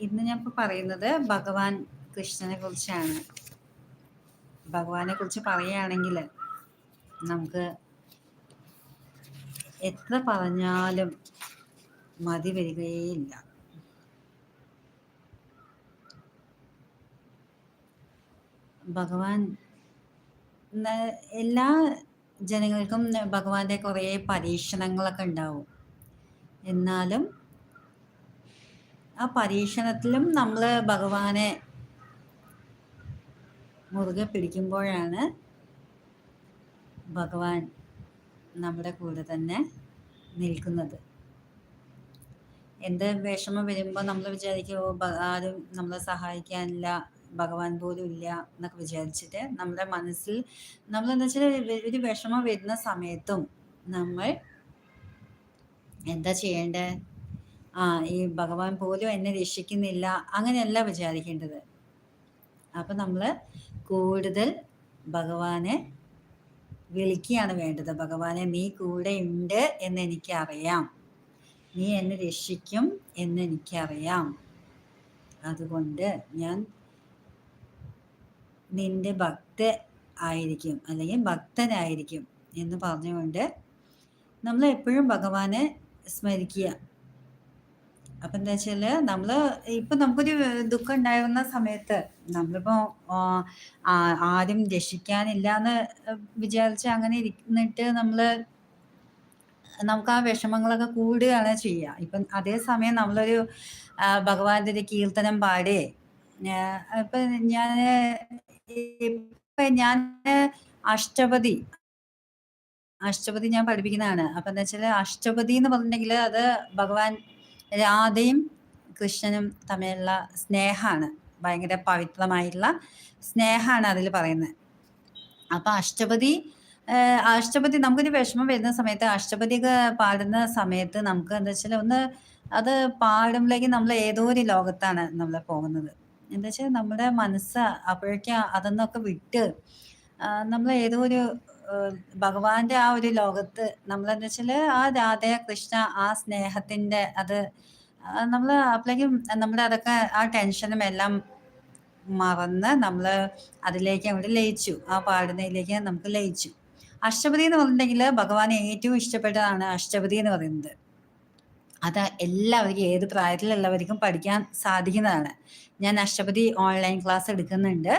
ഇന്ന് ഞാൻ പറയുന്നത് ഭഗവാൻ കൃഷ്ണനെ കുറിച്ചാണ്. ഭഗവാനെ കുറിച്ച് പറയുകയാണെങ്കിൽ നമുക്ക് എത്ര പറഞ്ഞാലും മതി വരികയില്ല. ഭഗവാൻ എല്ലാ ജനങ്ങൾക്കും ഭഗവാന്റെ കുറേ പരീക്ഷണങ്ങളൊക്കെ ഉണ്ടാവും. എന്നാലും ആ പരീക്ഷണത്തിലും നമ്മൾ ഭഗവാനെ മുറുകെ പിടിക്കുമ്പോഴാണ് ഭഗവാൻ നമ്മുടെ കൂടെ തന്നെ നിൽക്കുന്നത്. എന്ത് വിഷമം വരുമ്പോൾ നമ്മൾ വിചാരിക്കും ആരും നമ്മളെ സഹായിക്കാനില്ല ഭഗവാൻ പോലും ഇല്ല എന്നൊക്കെ വിചാരിച്ചിട്ട് നമ്മുടെ മനസ്സിൽ നമ്മൾ എന്താ വെച്ചാൽ ഒരു വിഷമം വരുന്ന സമയത്തും നമ്മൾ എന്താ ചെയ്യേണ്ടത് ആ ഈ ഭഗവാൻ പോലും എന്നെ രക്ഷിക്കുന്നില്ല അങ്ങനെയല്ല വിചാരിക്കേണ്ടത്. അപ്പം നമ്മൾ കൂടുതൽ ഭഗവാനെ വിളിക്കുകയാണ് വേണ്ടത്. ഭഗവാനെ നീ കൂടെ ഉണ്ട് എന്ന് എനിക്കറിയാം. നീ എന്നെ രക്ഷിക്കും എന്ന് എനിക്കറിയാം. അതുകൊണ്ട് ഞാൻ നിന്റെ ഭക്ത ആയിരിക്കും അല്ലെങ്കിൽ ഭക്തനായിരിക്കും എന്ന് പറഞ്ഞുകൊണ്ട് നമ്മൾ എപ്പോഴും ഭഗവാനെ സ്മരിക്കുക. അപ്പം എന്താ വെച്ചാൽ നമ്മൾ ഇപ്പം നമുക്കൊരു ദുഃഖം ഉണ്ടായിരുന്ന സമയത്ത് നമ്മളിപ്പോൾ ആരും രക്ഷിക്കാനില്ല എന്ന് വിചാരിച്ച് അങ്ങനെ ഇരുന്നിട്ട് നമ്മൾ നമുക്ക് ആ വിഷമങ്ങളൊക്കെ കൂടുകയാണ് ചെയ്യുക ഇപ്പം അതേസമയം നമ്മളൊരു ഭഗവാന്റെ ഒരു കീർത്തനം പാടി ഇപ്പം ഞാൻ ഇപ്പം ഞാൻ അഷ്ടപതി അഷ്ടപതി ഞാൻ പഠിപ്പിക്കുന്നതാണ്. അപ്പം എന്താ വെച്ചാൽ അഷ്ടപതി എന്ന് പറഞ്ഞിട്ടുണ്ടെങ്കിൽ അത് ഭഗവാൻ രാധയും കൃഷ്ണനും തമ്മിലുള്ള സ്നേഹമാണ് ഭയങ്കര പവിത്രമായിട്ടുള്ള സ്നേഹമാണ് അതിൽ പറയുന്നത്. അപ്പം അഷ്ടപതി അഷ്ടപതി നമുക്കൊരു വിഷമം വരുന്ന സമയത്ത് അഷ്ടപതിയൊക്കെ പാടുന്ന സമയത്ത് നമുക്ക് എന്താ വെച്ചാൽ ഒന്ന് അത് പാടുമ്പോഴേക്ക് നമ്മൾ ഏതോ ഒരു ലോകത്താണ് നമ്മൾ പോകുന്നത്. എന്താ വെച്ചാൽ നമ്മുടെ മനസ്സ് അപ്പോഴേക്കും അതെന്നൊക്കെ വിട്ട് നമ്മൾ ഏതോ ഒരു ഭഗവാന്റെ ആ ഒരു ലോകത്ത് നമ്മളെന്ന് വെച്ചാൽ ആ രാധ കൃഷ്ണ ആ സ്നേഹത്തിന്റെ അത് നമ്മൾ അപ്പോഴേക്കും നമ്മുടെ അതൊക്കെ ആ ടെൻഷനും എല്ലാം മറന്ന് നമ്മൾ അതിലേക്ക് അങ്ങോട്ട് ലയിച്ചു. ആ പാടുന്നതിലേക്ക് നമുക്ക് ലയിച്ചു. അഷ്ടപതി എന്ന് പറഞ്ഞിട്ടുണ്ടെങ്കിൽ ഭഗവാൻ ഏറ്റവും ഇഷ്ടപ്പെട്ടതാണ് അഷ്ടപതി എന്ന് പറയുന്നത്. അത് എല്ലാവർക്കും ഏത് പ്രായത്തിലുള്ളവർക്കും പഠിക്കാൻ സാധിക്കുന്നതാണ്. ഞാൻ അഷ്ടപതി ഓൺലൈൻ ക്ലാസ് എടുക്കുന്നുണ്ട്.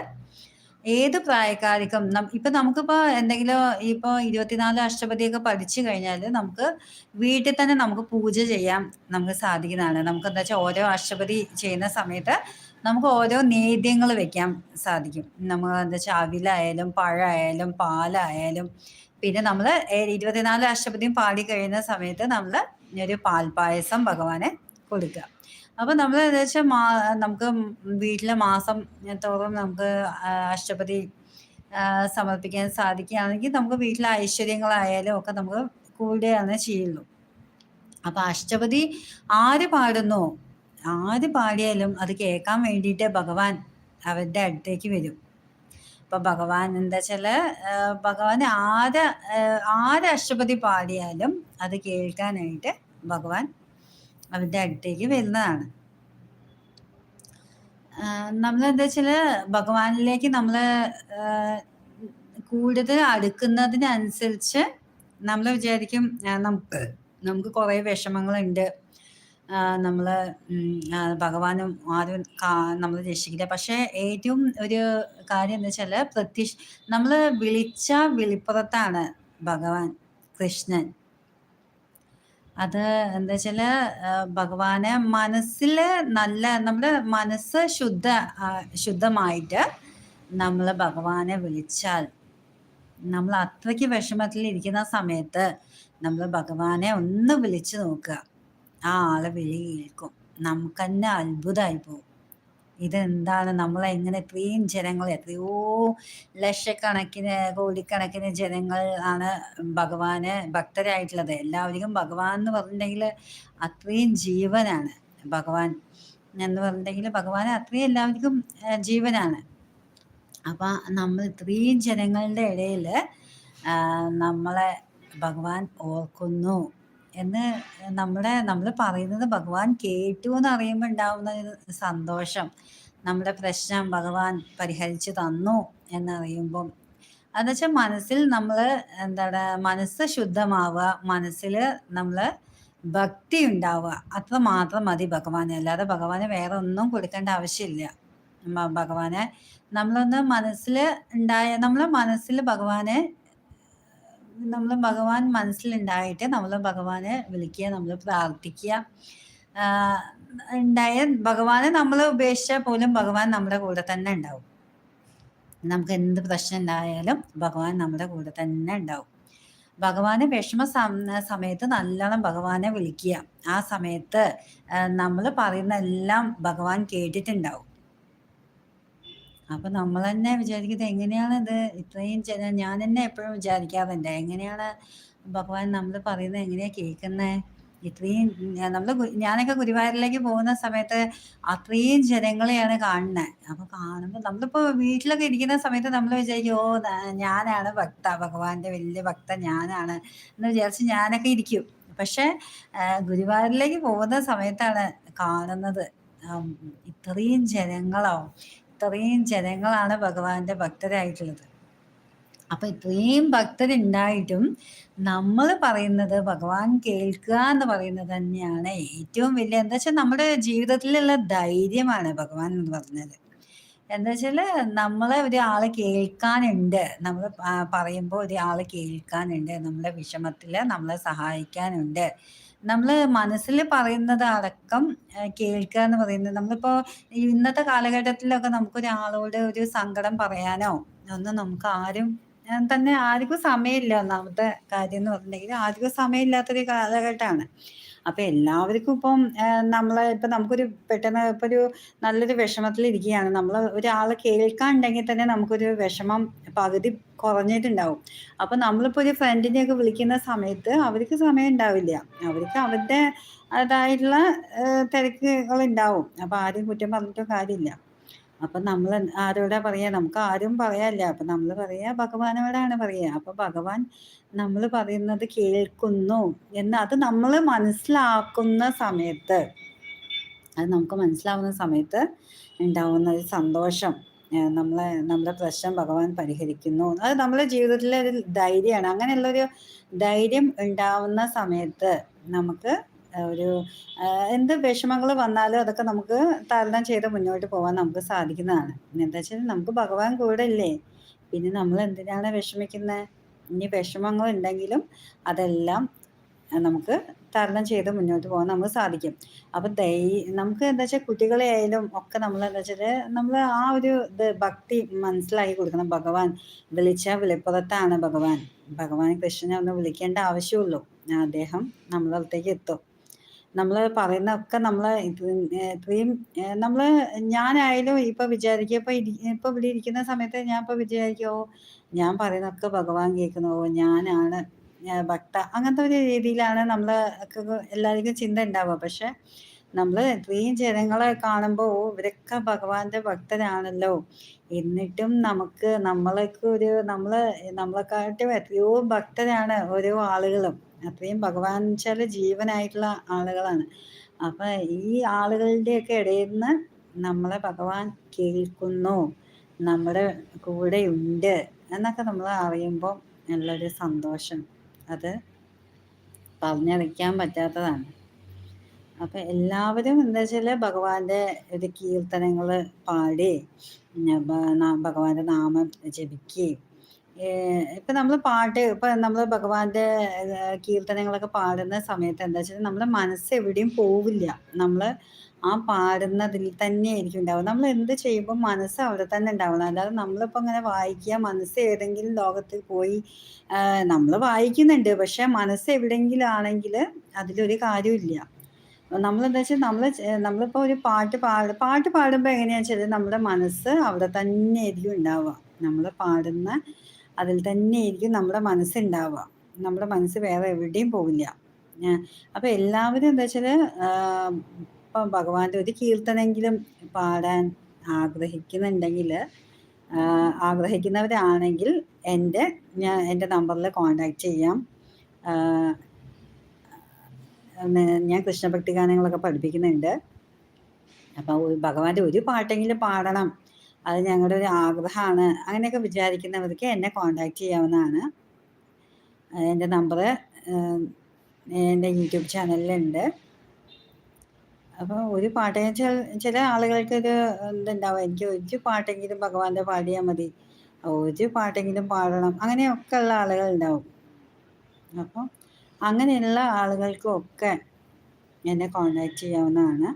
ഏത് പ്രായക്കാർക്കും ഇപ്പൊ നമുക്കിപ്പോ എന്തെങ്കിലും ഇപ്പൊ ഇരുപത്തിനാല് അഷ്ടപതിയൊക്കെ പഠിച്ചു കഴിഞ്ഞാൽ നമുക്ക് വീട്ടിൽ തന്നെ നമുക്ക് പൂജ ചെയ്യാൻ നമുക്ക് സാധിക്കുന്നതാണ്. നമുക്ക് എന്താ വെച്ചാൽ ഓരോ അഷ്ടപതി ചെയ്യുന്ന സമയത്ത് നമുക്ക് ഓരോ നേദ്യങ്ങൾ വെക്കാൻ സാധിക്കും. നമ്മൾ എന്താ വെച്ചാൽ അവിലായാലും പഴമായാലും പാലായാലും പിന്നെ നമ്മൾ ഇരുപത്തിനാല് അഷ്ടപതിയും പാടി കഴിയുന്ന സമയത്ത് നമ്മൾ ഒരു പാൽപായസം ഭഗവാനെ കൊടുക്കുക. അപ്പോൾ നമ്മൾ എന്താ വെച്ചാൽ നമുക്ക് വീട്ടിലെ മാസം തോറും നമുക്ക് അഷ്ടപതി സമർപ്പിക്കാൻ സാധിക്കുകയാണെങ്കിൽ നമുക്ക് വീട്ടിലെ ഐശ്വര്യങ്ങളായാലും ഒക്കെ നമുക്ക് കൂടുകയാണ് ചെയ്യുള്ളൂ. അപ്പൊ അഷ്ടപതി ആര് പാടുന്നു ആര് പാടിയാലും അത് കേൾക്കാൻ വേണ്ടിയിട്ട് ഭഗവാൻ അവരുടെ അടുത്തേക്ക് വരും. അപ്പൊ ഭഗവാൻ എന്താ വെച്ചാൽ ഭഗവാൻ ആര് ആര് അഷ്ടപതി പാടിയാലും അത് കേൾക്കാനായിട്ട് ഭഗവാൻ അവരുടെ അടുത്തേക്ക് വരുന്നതാണ്. നമ്മൾ എന്താ വെച്ചാൽ ഭഗവാനിലേക്ക് നമ്മൾ കൂടുതൽ അടുക്കുന്നതിനനുസരിച്ച് നമ്മൾ വിചാരിക്കും നമുക്ക് നമുക്ക് കുറേ വിഷമങ്ങളുണ്ട്. നമ്മൾ ഭഗവാനും ആരും നമ്മൾ രക്ഷിക്കില്ല. പക്ഷേ ഏറ്റവും ഒരു കാര്യം എന്താ വെച്ചാൽ പ്രത്യക്ഷ നമ്മൾ വിളിച്ച വിളിപ്പുറത്താണ് ഭഗവാൻ കൃഷ്ണൻ. അത് എന്താ വെച്ചാൽ ഭഗവാനെ മനസ്സിൽ നല്ല നമ്മുടെ മനസ്സ് ശുദ്ധ ശുദ്ധമായിട്ട് നമ്മൾ ഭഗവാനെ വിളിച്ചാൽ നമ്മൾ അത്രയ്ക്ക് വിഷമത്തിൽ ഇരിക്കുന്ന സമയത്ത് നമ്മൾ ഭഗവാനെ ഒന്ന് വിളിച്ചു നോക്കുക. ആ ആളെ വിളി കേൾക്കും നമുക്ക് തന്നെ അത്ഭുതമായി പോകും. ഇതെന്താണ്? നമ്മളെ എങ്ങനെ ഇത്രയും ജനങ്ങൾ എത്രയോ ലക്ഷക്കണക്കിന് കോടിക്കണക്കിന് ജനങ്ങൾ ആണ് ഭഗവാന് ഭക്തരായിട്ടുള്ളത്. എല്ലാവർക്കും ഭഗവാൻ എന്ന് പറഞ്ഞിട്ടുണ്ടെങ്കിൽ അത്രയും ജീവനാണ് ഭഗവാൻ. എന്ന് പറഞ്ഞിട്ടുണ്ടെങ്കിൽ ഭഗവാൻ അത്രയും എല്ലാവർക്കും ജീവനാണ്. അപ്പം നമ്മൾ ഇത്രയും ജനങ്ങളുടെ ഇടയിൽ നമ്മളെ ഭഗവാൻ ഓർക്കുന്നു. എന്ന് നമ്മുടെ നമ്മൾ പറയുന്നത് ഭഗവാൻ കേട്ടു എന്ന് അറിയുമ്പോൾ ഉണ്ടാവുന്ന സന്തോഷം. നമ്മുടെ പ്രശ്നം ഭഗവാൻ പരിഹരിച്ചു തന്നു എന്നറിയുമ്പം. അതെന്നുവെച്ചാൽ മനസ്സിൽ നമ്മൾ എന്താണ് മനസ്സ് ശുദ്ധമാവുക മനസ്സിൽ നമ്മൾ ഭക്തി ഉണ്ടാവുക അത്ര മാത്രം മതി ഭഗവാനെ. അല്ലാതെ ഭഗവാനെ വേറെ ഒന്നും കൊടുക്കേണ്ട ആവശ്യമില്ല. ഭഗവാനെ നമ്മളൊന്ന് മനസ്സിൽ ഉണ്ടായ നമ്മളെ മനസ്സിൽ ഭഗവാനെ നമ്മൾ ഭഗവാൻ മനസ്സിലുണ്ടായിട്ട് നമ്മൾ ഭഗവാനെ വിളിക്കുക നമ്മൾ പ്രാർത്ഥിക്കുക. ഉണ്ടായ ഭഗവാനെ നമ്മൾ ഉപേക്ഷിച്ചാൽ പോലും ഭഗവാൻ നമ്മുടെ കൂടെ തന്നെ ഉണ്ടാവും. നമുക്ക് എന്ത് പ്രശ്നം ഉണ്ടായാലും ഭഗവാൻ നമ്മുടെ കൂടെ തന്നെ ഉണ്ടാവും. ഭഗവാനെ വിഷമ സമയത്ത് നല്ലോണം ഭഗവാനെ വിളിക്കുക. ആ സമയത്ത് നമ്മൾ പറയുന്ന എല്ലാം ഭഗവാൻ കേട്ടിട്ടുണ്ടാവും. അപ്പൊ നമ്മൾ തന്നെ വിചാരിക്കുന്നത് എങ്ങനെയാണ് ഇത് ഇത്രയും ജന ഞാൻ തന്നെ എപ്പോഴും വിചാരിക്കാറുണ്ട്. എങ്ങനെയാണ് ഭഗവാൻ നമ്മൾ പറയുന്നത്? എങ്ങനെയാ കേൾക്കുന്നത് ഇത്രയും നമ്മൾ ഞാനൊക്കെ ഗുരുവായൂരിലേക്ക് പോകുന്ന സമയത്ത് അത്രയും ജനങ്ങളെയാണ് കാണുന്നത് അപ്പൊ കാണുമ്പോൾ നമ്മളിപ്പോ വീട്ടിലൊക്കെ ഇരിക്കുന്ന സമയത്ത് നമ്മൾ വിചാരിക്കും ഓ ഞാനാണ് ഭക്ത ഭഗവാന്റെ വലിയ ഭക്ത ഞാനാണ് എന്ന് വിചാരിച്ച് ഞാനൊക്കെ ഇരിക്കും. പക്ഷെ ഗുരുവായൂരിലേക്ക് പോകുന്ന സമയത്താണ് കാണുന്നത്. ഇത്രയും ജനങ്ങളോ ഇത്രയും ജനങ്ങളാണ് ഭഗവാന്റെ ഭക്തരായിട്ടുള്ളത്. അപ്പൊ ഇത്രയും ഭക്തരുണ്ടായിട്ടും നമ്മൾ പറയുന്നത് ഭഗവാൻ കേൾക്കുക എന്ന് പറയുന്നത് തന്നെയാണ് ഏറ്റവും വലിയ എന്താ വെച്ചാൽ നമ്മുടെ ജീവിതത്തിലുള്ള ധൈര്യമാണ് ഭഗവാൻ എന്ന് പറഞ്ഞത്. എന്താ വെച്ചാൽ നമ്മളെ ഒരാൾ കേൾക്കാനുണ്ട് നമ്മൾ പറയുമ്പോൾ ഒരാൾ കേൾക്കാനുണ്ട് നമ്മളെ വിഷമത്തിൽ നമ്മളെ സഹായിക്കാനുണ്ട്. നമ്മൾ മനസ്സിൽ പറയുന്നത് അടക്കം കേൾക്കുക എന്ന് പറയുന്നത് നമ്മളിപ്പോ ഇന്നത്തെ കാലഘട്ടത്തിലൊക്കെ നമുക്ക് ഒരാളോട് ഒരു സങ്കടം പറയാനോ ഒന്നും നമുക്ക് ആരും തന്നെ ആർക്കും സമയമില്ല ഒന്നാമത്തെ കാര്യം എന്ന് പറഞ്ഞിട്ടുണ്ടെങ്കിൽ ആർക്കും സമയമില്ലാത്തൊരു കാലഘട്ടമാണ്. അപ്പൊ എല്ലാവർക്കും ഇപ്പം നമ്മളെ ഇപ്പൊ നമുക്കൊരു പെട്ടെന്ന് ഇപ്പൊ ഒരു നല്ലൊരു വിഷമത്തിൽ ഇരിക്കുകയാണ്. നമ്മൾ ഒരാൾ കേൾക്കാനുണ്ടെങ്കിൽ തന്നെ നമുക്കൊരു വിഷമം പകുതി കുറഞ്ഞിട്ടുണ്ടാവും. അപ്പൊ നമ്മളിപ്പോ ഒരു ഫ്രണ്ടിനെയൊക്കെ വിളിക്കുന്ന സമയത്ത് അവർക്ക് സമയം ഉണ്ടാവില്ല. അവർക്ക് അവരുടെ അതായിട്ടുള്ള തിരക്കുകൾ ഉണ്ടാവും. അപ്പൊ ആരും കുറ്റം പറഞ്ഞിട്ടോ കാര്യമില്ല. അപ്പൊ നമ്മൾ ആരോടാ പറയാ? നമുക്ക് ആരും പറയാല്ല അപ്പൊ നമ്മൾ പറയാ ഭഗവാനോടാണ് പറയാ. അപ്പൊ ഭഗവാൻ നമ്മൾ പറയുന്നത് കേൾക്കുന്നു എന്ന് അത് നമ്മൾ മനസ്സിലാക്കുന്ന സമയത്ത് അത് നമുക്ക് മനസ്സിലാവുന്ന സമയത്ത് ഉണ്ടാവുന്ന ഒരു സന്തോഷം. നമ്മളെ നമ്മുടെ പ്രശ്നം ഭഗവാൻ പരിഹരിക്കുന്നു. അത് നമ്മുടെ ജീവിതത്തിലെ ഒരു ധൈര്യമാണ്. അങ്ങനെയുള്ളൊരു ധൈര്യം ഉണ്ടാവുന്ന സമയത്ത് നമുക്ക് ഒരു എന്ത് വിഷമങ്ങൾ വന്നാലും അതൊക്കെ നമുക്ക് തരണം ചെയ്ത് മുന്നോട്ട് പോകാൻ നമുക്ക് സാധിക്കുന്നതാണ്. എന്താ വെച്ചാൽ നമുക്ക് ഭഗവാൻ കൂടെ ഇല്ലേ? പിന്നെ നമ്മൾ എന്തിനാണ് വിഷമിക്കുന്നത് ഇനി വിഷമങ്ങൾ ഉണ്ടെങ്കിലും അതെല്ലാം നമുക്ക് തരണം ചെയ്ത് മുന്നോട്ട് പോകാൻ നമുക്ക് സാധിക്കും. അപ്പൊ ദൈ നമുക്ക് എന്താ വെച്ചാൽ കുട്ടികളെ ആയാലും ഒക്കെ നമ്മൾ എന്താ വെച്ചാൽ നമ്മൾ ആ ഒരു ഇത് ഭക്തി മനസ്സിലാക്കി കൊടുക്കണം. ഭഗവാൻ വിളിച്ച വിളിപ്പുറത്താണ് ഭഗവാൻ. ഭഗവാൻ കൃഷ്ണനെ ഒന്ന് വിളിക്കേണ്ട ആവശ്യമുള്ളൂ. അദ്ദേഹം നമ്മളടുത്തേക്ക് എത്തും. നമ്മൾ പറയുന്നതൊക്കെ നമ്മൾ ഇത്രയും നമ്മൾ ഞാനായാലും ഇപ്പോൾ വിചാരിക്കുക ഇപ്പോൾ ഇരി ഇപ്പോൾ ഇവിടെ ഇരിക്കുന്ന സമയത്ത് ഞാൻ ഇപ്പോൾ വിചാരിക്കുമോ ഞാൻ പറയുന്നതൊക്കെ ഭഗവാൻ കേൾക്കുന്നു ഞാനാണ് ഭക്ത അങ്ങനത്തെ ഒരു രീതിയിലാണ് നമ്മൾ എല്ലാവർക്കും ചിന്ത ഉണ്ടാവുക. പക്ഷെ നമ്മൾ ഇത്രയും ജനങ്ങളെ കാണുമ്പോൾ ഇവരൊക്കെ ഭഗവാന്റെ ഭക്തരാണല്ലോ. എന്നിട്ടും നമുക്ക് നമ്മളൊക്കെ ഒരു നമ്മൾ നമ്മളെക്കാട്ടും എത്രയോ ഭക്തരാണ് ഓരോ ആളുകളും. അത്രയും ഭഗവാൻ വെച്ചാൽ ജീവനായിട്ടുള്ള ആളുകളാണ്. അപ്പൊ ഈ ആളുകളുടെയൊക്കെ ഇടയിൽ നിന്ന് നമ്മളെ ഭഗവാൻ കേൾക്കുന്നു നമ്മുടെ കൂടെ ഉണ്ട് എന്നൊക്കെ നമ്മൾ അറിയുമ്പോൾ നല്ലൊരു സന്തോഷം. അത് പറഞ്ഞറിയിക്കാൻ പറ്റാത്തതാണ്. അപ്പൊ എല്ലാവരും എന്താ വെച്ചാൽ ഭഗവാന്റെ ഒരു കീർത്തനങ്ങൾ പാടി ഭഗവാന്റെ നാമം ജപിക്കുകയും ഇപ്പൊ നമ്മൾ പാട്ട് ഇപ്പൊ നമ്മൾ ഭഗവാന്റെ കീർത്തനങ്ങളൊക്കെ പാടുന്ന സമയത്ത് എന്താ വെച്ചാൽ നമ്മുടെ മനസ്സ് എവിടെയും പോവില്ല. നമ്മൾ ആ പാടുന്നതിൽ തന്നെ ആയിരിക്കും ഉണ്ടാവുക. നമ്മൾ എന്ത് ചെയ്യുമ്പോൾ മനസ്സ് അവിടെ തന്നെ ഉണ്ടാവണം. അല്ലാതെ നമ്മളിപ്പോൾ അങ്ങനെ വായിക്കുക മനസ്സ് ഏതെങ്കിലും ലോകത്തിൽ പോയി നമ്മൾ വായിക്കുന്നുണ്ട്. പക്ഷെ മനസ്സ് എവിടെയെങ്കിലും ആണെങ്കിൽ അതിലൊരു കാര്യമില്ല നമ്മളെന്താ വെച്ചാൽ നമ്മൾ നമ്മളിപ്പോൾ ഒരു പാട്ട് പാട് പാട്ട് പാടുമ്പോൾ എങ്ങനെയാണെന്ന് വെച്ചാൽ നമ്മുടെ മനസ്സ് അവിടെ തന്നെ ആയിരിക്കും ഉണ്ടാവുക. നമ്മൾ പാടുന്ന അതിൽ തന്നെ തന്നെയായിരിക്കും നമ്മുടെ മനസ്സുണ്ടാവുക. നമ്മുടെ മനസ്സ് വേറെ എവിടെയും പോകില്ല അപ്പൊ എല്ലാവരും എന്താ വെച്ചാൽ ഇപ്പം ഭഗവാന്റെ ഒരു കീർത്തനെങ്കിലും പാടാൻ ആഗ്രഹിക്കുന്നുണ്ടെങ്കിൽ ആഗ്രഹിക്കുന്നവരാണെങ്കിൽ എന്റെ ഞാൻ എന്റെ നമ്പറിൽ കോണ്ടാക്ട് ചെയ്യാം. ഞാൻ കൃഷ്ണഭക്തി ഗാനങ്ങളൊക്കെ പഠിപ്പിക്കുന്നുണ്ട്. അപ്പോൾ ഭഗവാന്റെ ഒരു പാട്ടെങ്കിലും പാടണം. അത് ഞങ്ങളുടെ ഒരു ആഗ്രഹമാണ് അങ്ങനെയൊക്കെ വിചാരിക്കുന്നവർക്ക് എന്നെ കോണ്ടാക്ട് ചെയ്യാവുന്നതാണ്. എന്റെ നമ്പർ എന്റെ യൂട്യൂബ് ചാനലിലുണ്ട്. അപ്പോൾ ഒരു പാട്ട് ചില ചില ആളുകൾക്കൊരു ഇതുണ്ടാവും. എനിക്ക് ഒരു പാട്ടെങ്കിലും ഭഗവാന്റെ പാടിയാൽ മതി. ഒരു പാട്ടെങ്കിലും പാടണം. അങ്ങനെയൊക്കെ ഉള്ള ആളുകൾ ഉണ്ടാവും അപ്പം അങ്ങനെയുള്ള ആളുകൾക്കൊക്കെ എന്നെ കോണ്ടാക്ട് ചെയ്യാവുന്നതാണ്.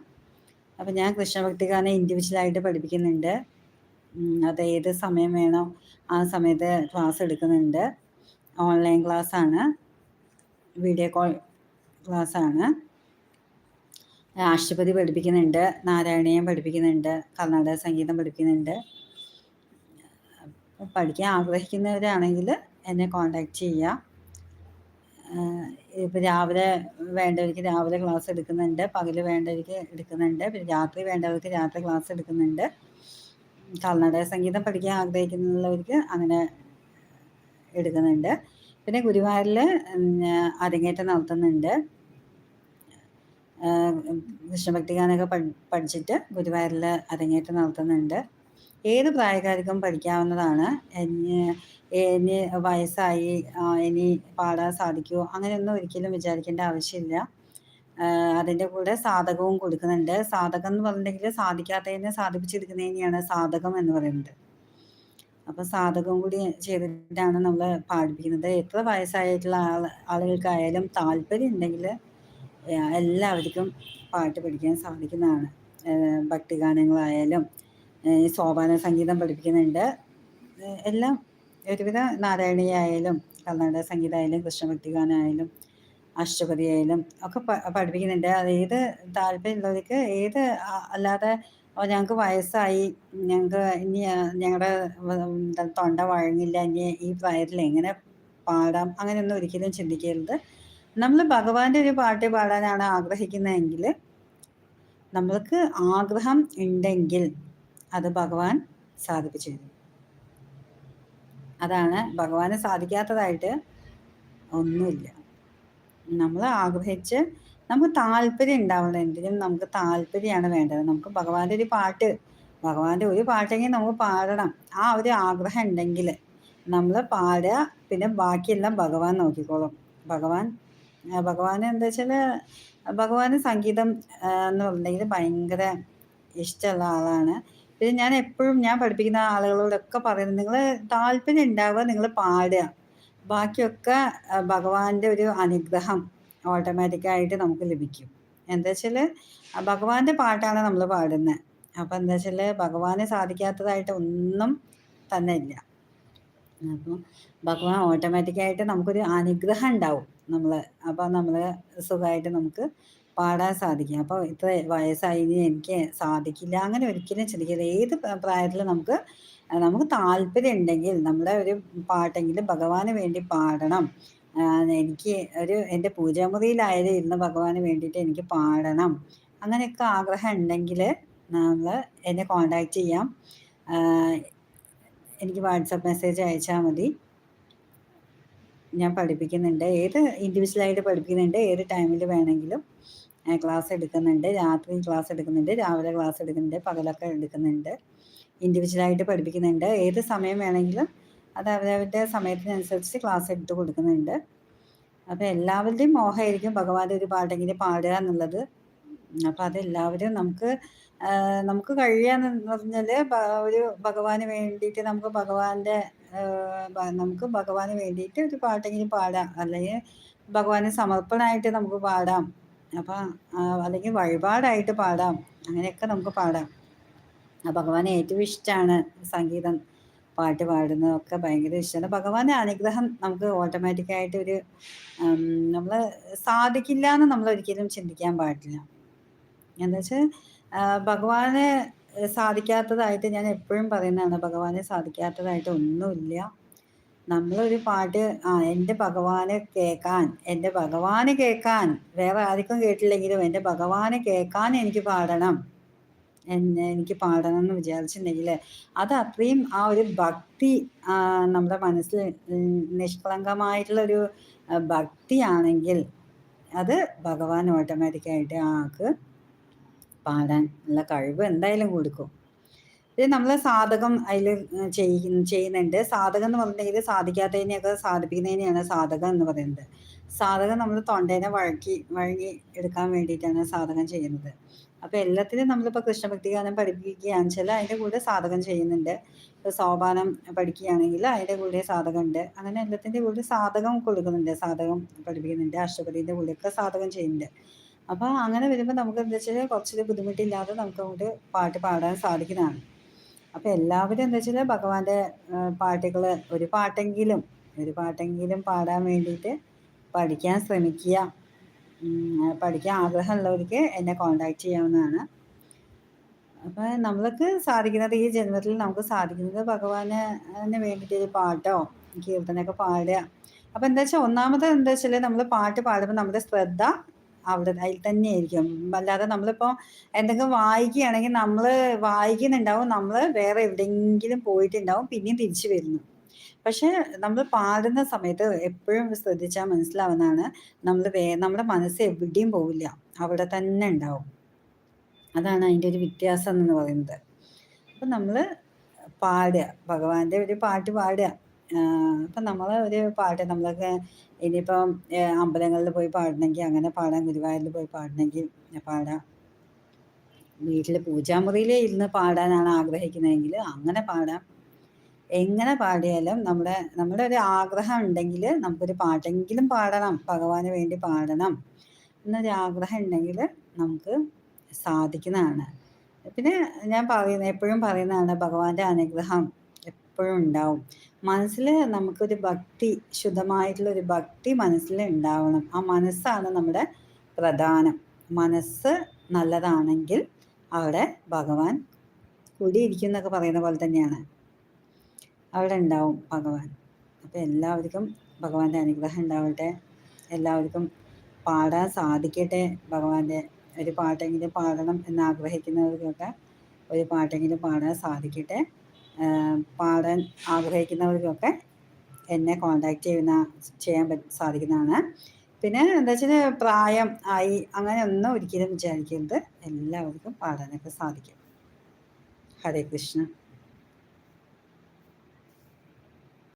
അപ്പം ഞാൻ കൃഷ്ണഭക്തി ഗാനം ഇൻഡിവിജ്വലായിട്ട് പഠിപ്പിക്കുന്നുണ്ട്. അത് ഏത് സമയം വേണോ ആ സമയത്ത് ക്ലാസ് എടുക്കുന്നുണ്ട്. ഓൺലൈൻ ക്ലാസ് ആണ്. വീഡിയോ കോൾ ക്ലാസ് ക്ലാസ്സാണ് രാഷ്ട്രപതി പഠിപ്പിക്കുന്നുണ്ട് നാരായണീയം പഠിപ്പിക്കുന്നുണ്ട് കർണാടക സംഗീതം പഠിപ്പിക്കുന്നുണ്ട്. പഠിക്കാൻ ആഗ്രഹിക്കുന്നവരാണെങ്കിൽ എന്നെ കോൺടാക്റ്റ് ചെയ്യുക ഇപ്പോൾ രാവിലെ വേണ്ടവർക്ക് രാവിലെ ക്ലാസ് എടുക്കുന്നുണ്ട് പകൽ വേണ്ടവർക്ക് എടുക്കുന്നുണ്ട് പിന്നെ രാത്രി വേണ്ടവർക്ക് രാത്രി ക്ലാസ് എടുക്കുന്നുണ്ട്. കർണാടക സംഗീതം പഠിക്കാൻ ആഗ്രഹിക്കുന്നവർക്ക് അങ്ങനെ എടുക്കുന്നുണ്ട്. പിന്നെ ഗുരുവായൂരിൽ അരങ്ങേറ്റം നടത്തുന്നുണ്ട്. കൃഷ്ണഭക്തി ഗാനമൊക്കെ പഠിച്ചിട്ട് ഗുരുവായൂരിൽ അരങ്ങേറ്റം നടത്തുന്നുണ്ട്. ഏത് പ്രായക്കാർക്കും പഠിക്കാവുന്നതാണ്. ഇനി വയസ്സായി ഇനി പാടാൻ സാധിക്കുമോ അങ്ങനെയൊന്നും ഒരിക്കലും വിചാരിക്കേണ്ട ആവശ്യമില്ല. അതിന്റെ കൂടെ സാധകവും കൊടുക്കുന്നുണ്ട്. സാധകം എന്ന് പറഞ്ഞിട്ടുണ്ടെങ്കിൽ സാധിക്കാത്തതിനെ സാധിപ്പിച്ചെടുക്കുന്നതിനെയാണ് സാധകം എന്ന് പറയുന്നത്. അപ്പോൾ സാധകം കൂടി ചെയ്തിട്ടാണ് നമ്മൾ പാടിപ്പിക്കുന്നത്. എത്ര വയസ്സായിട്ടുള്ള ആൾ ആളുകൾക്കായാലും താല്പര്യം ഉണ്ടെങ്കിൽ എല്ലാവർക്കും പാട്ട് പഠിക്കാൻ സാധിക്കുന്നതാണ്. ഭക്തിഗാനങ്ങളായാലും സോപാന സംഗീതം പഠിപ്പിക്കുന്നുണ്ട്. എല്ലാം ഒരുവിധ നാരായണീയായാലും കർണാടക സംഗീതമായാലും കൃഷ്ണഭക്തി ഗാനമായാലും അഷ്ടപതി ആയാലും ഒക്കെ പഠിപ്പിക്കുന്നുണ്ട്. അത് ഏത് താല്പര്യമുള്ളവർക്ക് ഏത് അല്ലാതെ ഞങ്ങൾക്ക് വയസ്സായി. ഞങ്ങൾക്ക് ഇനി ഞങ്ങളുടെ തൊണ്ട വഴങ്ങില്ല. ഇനി ഈ വയറിൽ എങ്ങനെ പാടാം? അങ്ങനെയൊന്നും ഒരിക്കലും ചിന്തിക്കരുത്. നമ്മൾ ഭഗവാന്റെ ഒരു പാട്ട് പാടാനാണ് ആഗ്രഹിക്കുന്നതെങ്കിൽ നമ്മൾക്ക് ആഗ്രഹം ഉണ്ടെങ്കിൽ അത് ഭഗവാൻ സാധിപ്പിച്ചു തരും. അതാണ് ഭഗവാന് സാധിക്കാത്തതായിട്ട് ഒന്നുമില്ല. നമ്മൾ ആഗ്രഹിച്ച് നമുക്ക് താല്പര്യം ഉണ്ടാവണം. എന്തിനും നമുക്ക് താല്പര്യമാണ് വേണ്ടത്. നമുക്ക് ഭഗവാന്റെ ഒരു പാട്ട് ഭഗവാന്റെ ഒരു പാട്ടെങ്കിൽ നമുക്ക് പാടണം. ആ ഒരു ആഗ്രഹം ഉണ്ടെങ്കിൽ നമ്മൾ പാടുക. പിന്നെ ബാക്കിയെല്ലാം ഭഗവാൻ നോക്കിക്കോളും. ഭഗവാൻ ഭഗവാൻ എന്താ വെച്ചാൽ ഭഗവാന് സംഗീതം എന്ന് പറഞ്ഞിട്ടുണ്ടെങ്കിൽ ഭയങ്കര ഇഷ്ടമുള്ള ആളാണ്. പിന്നെ ഞാൻ എപ്പോഴും ഞാൻ പഠിപ്പിക്കുന്ന ആളുകളോടൊക്കെ പറയുന്നത് നിങ്ങൾ താല്പര്യം ഉണ്ടാവുക നിങ്ങൾ പാടുക. ബാക്കിയൊക്കെ ഭഗവാന്റെ ഒരു അനുഗ്രഹം ഓട്ടോമാറ്റിക്കായിട്ട് നമുക്ക് ലഭിക്കും. എന്താ വെച്ചാൽ ഭഗവാന്റെ പാട്ടാണ് നമ്മൾ പാടുന്നത് അപ്പം എന്താ വെച്ചാൽ ഭഗവാനെ സാധിക്കാത്തതായിട്ട് ഒന്നും തന്നെ ഇല്ല. അപ്പം ഭഗവാൻ ഓട്ടോമാറ്റിക്കായിട്ട് നമുക്കൊരു അനുഗ്രഹം ഉണ്ടാവും നമ്മൾ അപ്പം നമ്മൾ സുഖമായിട്ട് നമുക്ക് പാടാൻ സാധിക്കും. അപ്പോൾ ഇത്ര വയസ്സായി എനിക്ക് സാധിക്കില്ല. അങ്ങനെ ഒരിക്കലും ചിന്തിക്കരുത്. ഏത് പ്രായത്തിൽ നമുക്ക് നമുക്ക് താല്പര്യം ഉണ്ടെങ്കിൽ നമ്മുടെ ഒരു പാട്ടെങ്കിലും ഭഗവാന് വേണ്ടി പാടണം. എനിക്ക് ഒരു എന്റെ പൂജാമുറിയിലായാലും ഇരുന്ന് ഭഗവാന് വേണ്ടിയിട്ട് എനിക്ക് പാടണം. അങ്ങനെയൊക്കെ ആഗ്രഹം ഉണ്ടെങ്കിൽ നമ്മൾ എന്നെ കോണ്ടാക്ട് ചെയ്യാം. എനിക്ക് വാട്സപ്പ് മെസ്സേജ് അയച്ചാൽ മതി. ഞാൻ പഠിപ്പിക്കുന്നുണ്ട്. ഏത് ഇൻഡിവിജ്വലായിട്ട് പഠിപ്പിക്കുന്നുണ്ട് ഏത് ടൈമിൽ വേണമെങ്കിലും. ക്ലാസ് എടുക്കുന്നുണ്ട്. രാത്രിയും ക്ലാസ് എടുക്കുന്നുണ്ട്. രാവിലെ ക്ലാസ് എടുക്കുന്നുണ്ട്. പകലൊക്കെ എടുക്കുന്നുണ്ട്. ഇൻഡിവിജ്വലായിട്ട് പഠിപ്പിക്കുന്നുണ്ട്. ഏത് സമയം വേണമെങ്കിലും അത് അവരവരുടെ സമയത്തിനനുസരിച്ച് ക്ലാസ് എടുത്ത് കൊടുക്കുന്നുണ്ട്. അപ്പോൾ എല്ലാവരുടെയും മോഹമായിരിക്കും ഭഗവാന്റെ ഒരു പാട്ടെങ്കിലും പാടുക എന്നുള്ളത്. അപ്പോൾ അതെല്ലാവരും നമുക്ക് നമുക്ക് കഴിയാന്ന് പറഞ്ഞാൽ ഒരു ഭഗവാന് വേണ്ടിയിട്ട് നമുക്ക് ഭഗവാന്റെ നമുക്ക് ഭഗവാന് വേണ്ടിയിട്ട് ഒരു പാട്ടെങ്കിലും പാടാം. അല്ലെങ്കിൽ ഭഗവാന് സമർപ്പണമായിട്ട് നമുക്ക് പാടാം. അപ്പം അല്ലെങ്കിൽ വഴിപാടായിട്ട് പാടാം. അങ്ങനെയൊക്കെ നമുക്ക് പാടാം. ഭഗവാൻ ഏറ്റവും ഇഷ്ടമാണ് സംഗീതം പാട്ട് പാടുന്നതൊക്കെ ഭയങ്കര ഇഷ്ടമാണ് ഭഗവാന്റെ അനുഗ്രഹം നമുക്ക് ഓട്ടോമാറ്റിക്കായിട്ട് ഒരു നമ്മൾ സാധിക്കില്ല എന്ന് നമ്മൾ ഒരിക്കലും ചിന്തിക്കാൻ പാടില്ല. എന്താ വെച്ചാൽ ഭഗവാനെ സാധിക്കാത്തതായിട്ട് ഞാൻ എപ്പോഴും പറയുന്നതാണ്. ഭഗവാനെ സാധിക്കാത്തതായിട്ട് ഒന്നുമില്ല. നമ്മളൊരു പാട്ട് ആ എന്റെ ഭഗവാനെ കേൾക്കാൻ എന്റെ ഭഗവാനെ കേൾക്കാൻ വേറെ ആർക്കും കേട്ടില്ലെങ്കിലും എന്റെ ഭഗവാനെ കേൾക്കാൻ എനിക്ക് പാടണം. എന്നെ എനിക്ക് പാടണം എന്ന് വിചാരിച്ചിട്ടുണ്ടെങ്കിൽ അത് അത്രയും ആ ഒരു ഭക്തി നമ്മുടെ മനസ്സിൽ നിഷ്കളങ്കമായിട്ടുള്ളൊരു ഭക്തിയാണെങ്കിൽ അത് ഭഗവാൻ ഓട്ടോമാറ്റിക്കായിട്ട് ആൾക്ക് പാടാൻ ഉള്ള കഴിവ് എന്തായാലും കൊടുക്കും. ഇത് നമ്മൾ സാധകം അതിൽ ചെയ്യുന്നുണ്ട്. സാധകം എന്ന് പറഞ്ഞിട്ടുണ്ടെങ്കിൽ സാധിക്കാത്തതിനെയൊക്കെ സാധിപ്പിക്കുന്നതിനെയാണ് സാധകം എന്ന് പറയുന്നത്. സാധകം നമ്മൾ തൊണ്ടേനെ വഴക്കി വഴങ്ങി എടുക്കാൻ വേണ്ടിയിട്ടാണ് സാധകം ചെയ്യുന്നത്. അപ്പോൾ എല്ലാത്തിനും നമ്മളിപ്പോൾ കൃഷ്ണഭക്തി ഗാനം പഠിപ്പിക്കുകയാണെന്ന് വെച്ചാൽ അതിന്റെ കൂടെ സാധകം ചെയ്യുന്നുണ്ട്. ഇപ്പോൾ സോപാനം പഠിക്കുകയാണെങ്കിൽ അതിന്റെ കൂടെ സാധകമുണ്ട് അങ്ങനെ എല്ലാത്തിന്റെ കൂടെ സാധകം കൊടുക്കുന്നുണ്ട്. സാധകം പഠിപ്പിക്കുന്നുണ്ട്. അഷ്ടപതിന്റെ കൂടെയൊക്കെ സാധകം ചെയ്യുന്നുണ്ട്. അപ്പോൾ അങ്ങനെ വരുമ്പോൾ നമുക്ക് എന്താ വെച്ചാൽ കുറച്ചൊരു ബുദ്ധിമുട്ടില്ലാതെ നമുക്ക് അങ്ങോട്ട് പാട്ട് പാടാൻ സാധിക്കുന്നതാണ്. അപ്പോൾ എല്ലാവരും എന്താ വെച്ചാൽ ഭഗവാന്റെ പാട്ടുകൾ ഒരു പാട്ടെങ്കിലും ഒരു പാട്ടെങ്കിലും പാടാൻ വേണ്ടിയിട്ട് പഠിക്കാൻ ശ്രമിക്കുക. പഠിക്കാൻ ആഗ്രഹമുള്ളവർക്ക് എന്നെ കോണ്ടാക്ട് ചെയ്യാവുന്നതാണ്. അപ്പോൾ നമ്മൾക്ക് സാധിക്കുന്നത് ഈ ജന്മത്തിൽ നമുക്ക് സാധിക്കുന്നത് ഭഗവാന് വേണ്ടിയിട്ട് ഒരു പാട്ടോ കീർത്തനമൊക്കെ പാടുക. അപ്പോൾ എന്താ വെച്ചാൽ ഒന്നാമത് എന്താ വെച്ചാൽ നമ്മൾ പാട്ട് പാടുമ്പോൾ നമ്മുടെ ശ്രദ്ധ അവിടെ അതിൽ തന്നെ ആയിരിക്കും അല്ലാതെ നമ്മളിപ്പോൾ എന്തെങ്കിലും വായിക്കുകയാണെങ്കിൽ നമ്മൾ വായിക്കുന്നുണ്ടാവും നമ്മൾ വേറെ എവിടെയെങ്കിലും പോയിട്ടുണ്ടാവും പിന്നെയും തിരിച്ചു വരുന്നു. പക്ഷെ നമ്മൾ പാടുന്ന സമയത്ത് എപ്പോഴും ശ്രദ്ധിച്ചാൽ മനസ്സിലാവുന്നതാണ് നമ്മൾ വേ നമ്മുടെ മനസ്സ് എവിടെയും പോവില്ല അവിടെ തന്നെ ഉണ്ടാവും. അതാണ് അതിന്റെ ഒരു വ്യത്യാസം എന്ന് പറയുന്നത്. അപ്പം നമ്മൾ പാടുക ഭഗവാന്റെ ഒരു പാട്ട് പാടുക. അപ്പം നമ്മൾ ഒരു പാട്ട് നമ്മളൊക്കെ ഇനിയിപ്പം അമ്പലങ്ങളിൽ പോയി പാടണമെങ്കിൽ അങ്ങനെ പാടാം ഗുരുവായൂരിൽ പോയി പാടണമെങ്കിൽ പാടാം. വീട്ടിൽ പൂജാമുറിയിലേ ഇരുന്ന് പാടാനാണ് ആഗ്രഹിക്കുന്നതെങ്കിൽ അങ്ങനെ പാടാം. എങ്ങനെ പാടിയാലും നമ്മുടെ നമ്മുടെ ഒരു ആഗ്രഹം ഉണ്ടെങ്കിൽ നമുക്കൊരു പാട്ടെങ്കിലും പാടണം. ഭഗവാന് വേണ്ടി പാടണം എന്നൊരു ആഗ്രഹം ഉണ്ടെങ്കിൽ നമുക്ക് സാധിക്കുന്നതാണ്. പിന്നെ ഞാൻ പറയുന്നത് എപ്പോഴും പറയുന്നതാണ് ഭഗവാന്റെ അനുഗ്രഹം എപ്പോഴും ഉണ്ടാവും. മനസ്സിൽ നമുക്കൊരു ഭക്തി ശുദ്ധമായിട്ടുള്ള ഒരു ഭക്തി മനസ്സിൽ ഉണ്ടാവണം. ആ മനസ്സാണ് നമ്മുടെ പ്രധാനം. മനസ്സ് നല്ലതാണെങ്കിൽ അവിടെ ഭഗവാൻ കൂടിയിരിക്കും എന്നൊക്കെ പറയുന്ന പോലെ തന്നെയാണ്. അവിടെ ഉണ്ടാവും ഭഗവാൻ. അപ്പോൾ എല്ലാവർക്കും ഭഗവാന്റെ അനുഗ്രഹം ഉണ്ടാവട്ടെ. എല്ലാവർക്കും പാടാൻ സാധിക്കട്ടെ. ഭഗവാന്റെ ഒരു പാട്ടെങ്കിലും പാടണം എന്ന് ആഗ്രഹിക്കുന്നവർക്കൊക്കെ ഒരു പാട്ടെങ്കിലും പാടാൻ സാധിക്കട്ടെ. പാടാൻ ആഗ്രഹിക്കുന്നവർക്കൊക്കെ എന്നെ കോണ്ടാക്ട് ചെയ്യുന്ന ചെയ്യാൻ സാധിക്കുന്നതാണ്. പിന്നെ എന്താ വെച്ചാൽ പ്രായം ആയി അങ്ങനെ ഒന്നും ഒരിക്കലും വിചാരിക്കരുത്. എല്ലാവർക്കും പാടാനൊക്കെ സാധിക്കും. ഹരേ കൃഷ്ണ.